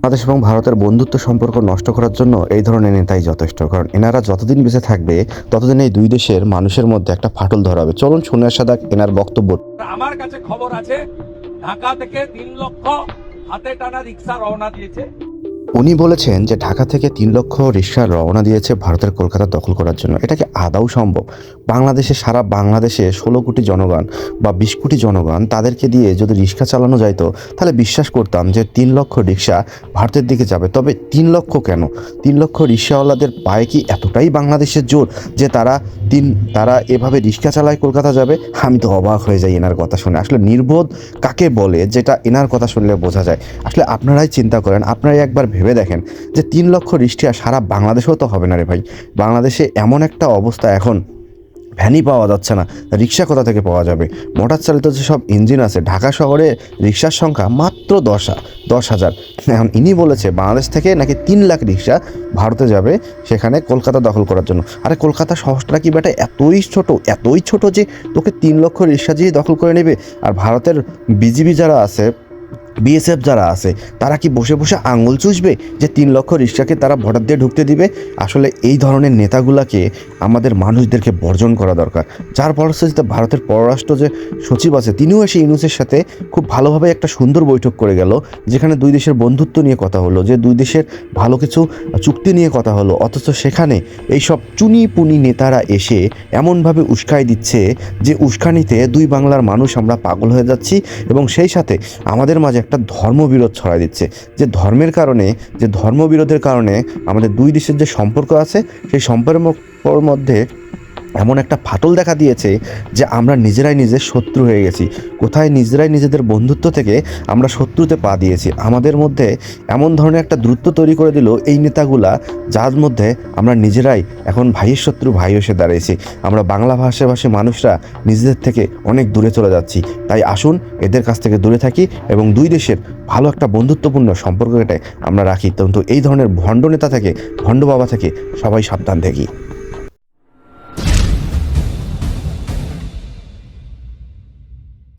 বাংলাদেশ এবং ভারতের বন্ধুত্ব সম্পর্ক নষ্ট করার জন্য এই ধরনের নেতাই যথেষ্ট। কারণ এনারা যতদিন বেঁচে থাকবে, ততদিন এই দুই দেশের মানুষের মধ্যে একটা ফাটল ধরাবে চলুন শুনে আসা এনার বক্তব্য। আমার কাছে খবর আছে, ঢাকা থেকে তিন লক্ষ হাতে টানা রিক্সা রওনা দিয়েছে। উনি বলেছেন যে ঢাকা থেকে তিন লক্ষ রিক্সা রওনা দিয়েছে ভারতের কলকাতা দখল করার জন্য। এটাকে আদাও সম্ভব? বাংলাদেশে, সারা বাংলাদেশে ষোলো কোটি জনগণ বা বিশ কোটি জনগণ তাদেরকে দিয়ে যদি রিক্সা চালানো যাইতো, তাহলে বিশ্বাস করতাম যে তিন লক্ষ রিক্সা ভারতের দিকে যাবে। তবে তিন লক্ষ কেন? তিন লক্ষ রিক্সাওয়ালাদের পায়ে কি এতটাই বাংলাদেশের জোর যে তারা তিন, তারা এভাবে রিক্সা চালায় কলকাতা যাবে? আমি তো অবাক হয়ে যাই এনার কথা শুনে। আসলে নির্বোধ কাকে বলে? যেটা এনার কথা শুনলে বোঝা যায়। আসলে আপনারাই চিন্তা করেন, আপনারাই একবার ভেবে দেখেন যে তিন লক্ষ রিক্সা সারা বাংলাদেশেও তো হবে না রে ভাই। বাংলাদেশে এমন একটা অবস্থা এখন, ভ্যানই পাওয়া যাচ্ছে না, রিক্সা কোথা থেকে পাওয়া যাবে? মোটর চালিত যেসব ইঞ্জিন আছে, ঢাকা শহরে রিক্সার সংখ্যা মাত্র দশ দশ হাজার। এখন ইনি বলেছে, বাংলাদেশ থেকে নাকি তিন লাখ রিক্সা ভারতে যাবে সেখানে কলকাতা দখল করার জন্য। আরে কলকাতা শহরটা কি বেটা এতই ছোট এতই ছোট যে তোকে তিন লক্ষ রিক্সা দিয়ে দখল করে নেবে? আর ভারতের বিজিবি যারা আছে বিএসএফ যারা আছে, তারা কি বসে বসে আঙুল চুষবে যে তিন লক্ষ রিক্সাকে তারা ভোটার দিয়ে ঢুকতে দিবে? আসলে এই ধরনের নেতাগুলাকে আমাদের মানুষদেরকে বর্জন করা দরকার। যার ফলশ্রুতিতে ভারতের পররাষ্ট্র যে সচিব আছে, তিনিও এসে ইউনুসের সাথে খুব ভালোভাবে একটা সুন্দর বৈঠক করে গেল, যেখানে দুই দেশের বন্ধুত্ব নিয়ে কথা হলো, যে দুই দেশের ভালো কিছু চুক্তি নিয়ে কথা হলো। অথচ সেখানে এই সব চুনি পুনি নেতারা এসে এমনভাবে উস্কাই দিচ্ছে যে উস্কানিতে দুই বাংলার মানুষ আমরা পাগল হয়ে যাচ্ছি এবং সেই সাথে আমাদের মাঝে একটা ধর্মবিরোধ ছড়াই দিচ্ছে। যে ধর্মের কারণে, যে ধর্মবিরোধের কারণে আমাদের দুই দেশের যে সম্পর্ক আছে, সেই সম্পর্কের মধ্যে এমন একটা ফাটল দেখা দিয়েছে যে আমরা নিজেরাই নিজের শত্রু হয়ে গেছি। কোথায় নিজেরাই নিজেদের বন্ধুত্ব থেকে আমরা শত্রুতে পা দিয়েছি? আমাদের মধ্যে এমন ধরনের একটা দ্রুত তৈরি করে দিল এই নেতাগুলা, যার মধ্যে আমরা নিজেরাই এখন ভাইয়ের শত্রু, ভাই এসে দাঁড়িয়েছি। আমরা বাংলা ভাষাভাষী মানুষরা নিজেদের থেকে অনেক দূরে চলে যাচ্ছি। তাই আসুন এদের কাছ থেকে দূরে থাকি এবং দুই দেশের ভালো একটা বন্ধুত্বপূর্ণ সম্পর্ক সম্পর্কটাই আমরা রাখি। কিন্তু এই ধরনের ভণ্ড নেতা থেকে, ভণ্ড বাবা থেকে সবাই সাবধান থাকি